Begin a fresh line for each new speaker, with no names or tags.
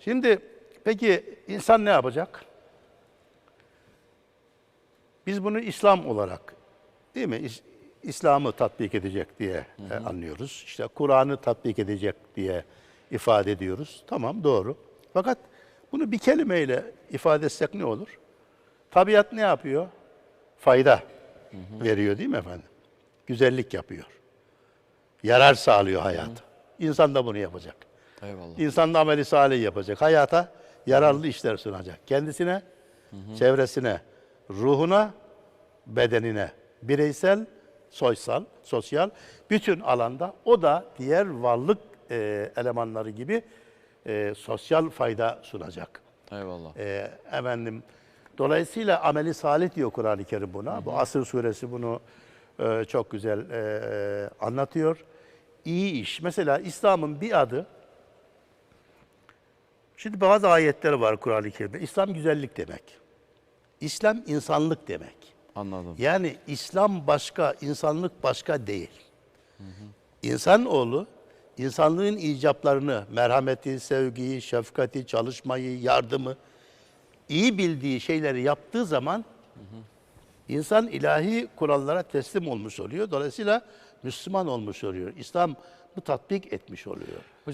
Şimdi peki insan ne yapacak? Biz bunu İslam olarak değil mi? İs- İslam'ı tatbik edecek diye e, anlıyoruz. İşte Kur'an'ı tatbik edecek diye ifade ediyoruz. Tamam doğru. Fakat bunu bir kelimeyle ifade etsek ne olur? Tabiat ne yapıyor? Fayda veriyor değil mi efendim? Güzellik yapıyor. Yarar sağlıyor hayata. İnsan da bunu yapacak.
Eyvallah.
İnsan da ameli salih yapacak. Hayata yararlı işler sunacak. Kendisine, çevresine, ruhuna, bedenine, bireysel, sosyal, sosyal bütün alanda o da diğer varlık e, elemanları gibi e, sosyal fayda sunacak.
Eyvallah.
E, efendim dolayısıyla ameli salih diyor Kur'an-ı Kerim buna. Bu Asır suresi bunu e, çok güzel e, anlatıyor. İyi iş. Mesela İslam'ın bir adı Şimdi bazı ayetler var Kur'an-ı Kerim'de. İslam güzellik demek. İslam insanlık demek.
Anladım.
Yani İslam başka, insanlık başka değil. İnsanoğlu insanlığın icaplarını, merhameti, sevgiyi, şefkati, çalışmayı, yardımı iyi bildiği şeyleri yaptığı zaman insan ilahi kurallara teslim olmuş oluyor. Dolayısıyla Müslüman olmuş oluyor. İslam bu tatbik etmiş oluyor.